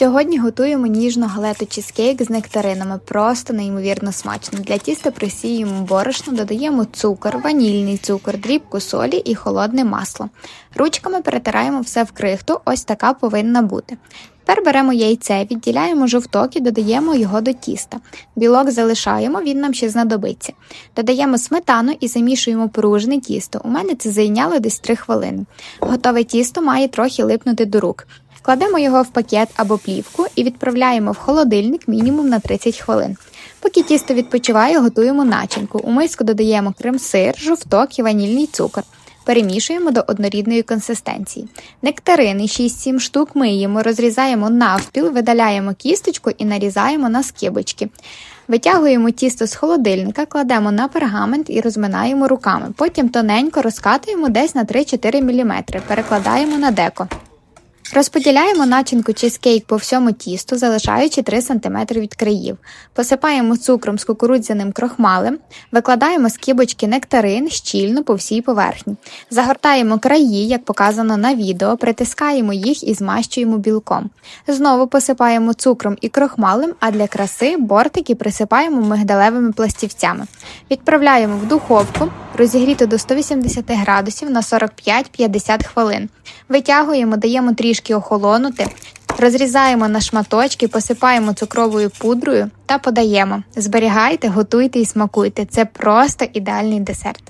Сьогодні готуємо ніжну галету чизкейк з нектаринами. Просто неймовірно смачно. Для тіста присіюємо борошно, додаємо цукор, ванільний цукор, дрібку солі і холодне масло. Ручками перетираємо все в крихту, ось така повинна бути. Тепер беремо яйце, відділяємо жовток і додаємо його до тіста. Білок залишаємо, він нам ще знадобиться. Додаємо сметану і замішуємо пружне тісто. У мене це зайняло десь 3 хвилини. Готове тісто має трохи липнути до рук. Кладемо його в пакет або плівку і відправляємо в холодильник мінімум на 30 хвилин. Поки тісто відпочиває, готуємо начинку. У миску додаємо крем-сир, жовток і ванільний цукор. Перемішуємо до однорідної консистенції. Нектарини 6-7 штук миємо, розрізаємо навпіл, видаляємо кісточку і нарізаємо на скибочки. Витягуємо тісто з холодильника, кладемо на пергамент і розминаємо руками. Потім тоненько розкатуємо десь на 3-4 мм, перекладаємо на деко. Розподіляємо начинку чизкейк по всьому тісту, залишаючи 3 см від країв. Посипаємо цукром з кукурудзяним крохмалем, викладаємо скибочки нектарин щільно по всій поверхні. Загортаємо краї, як показано на відео, притискаємо їх і змащуємо білком. Знову посипаємо цукром і крохмалем, а для краси бортики присипаємо мигдалевими пластівцями. Відправляємо в духовку, розігріти до 180 градусів на 45-50 хвилин. Витягуємо, даємо трішки охолонути, розрізаємо на шматочки, посипаємо цукровою пудрою та подаємо. Зберігайте, готуйте і смакуйте. Це просто ідеальний десерт.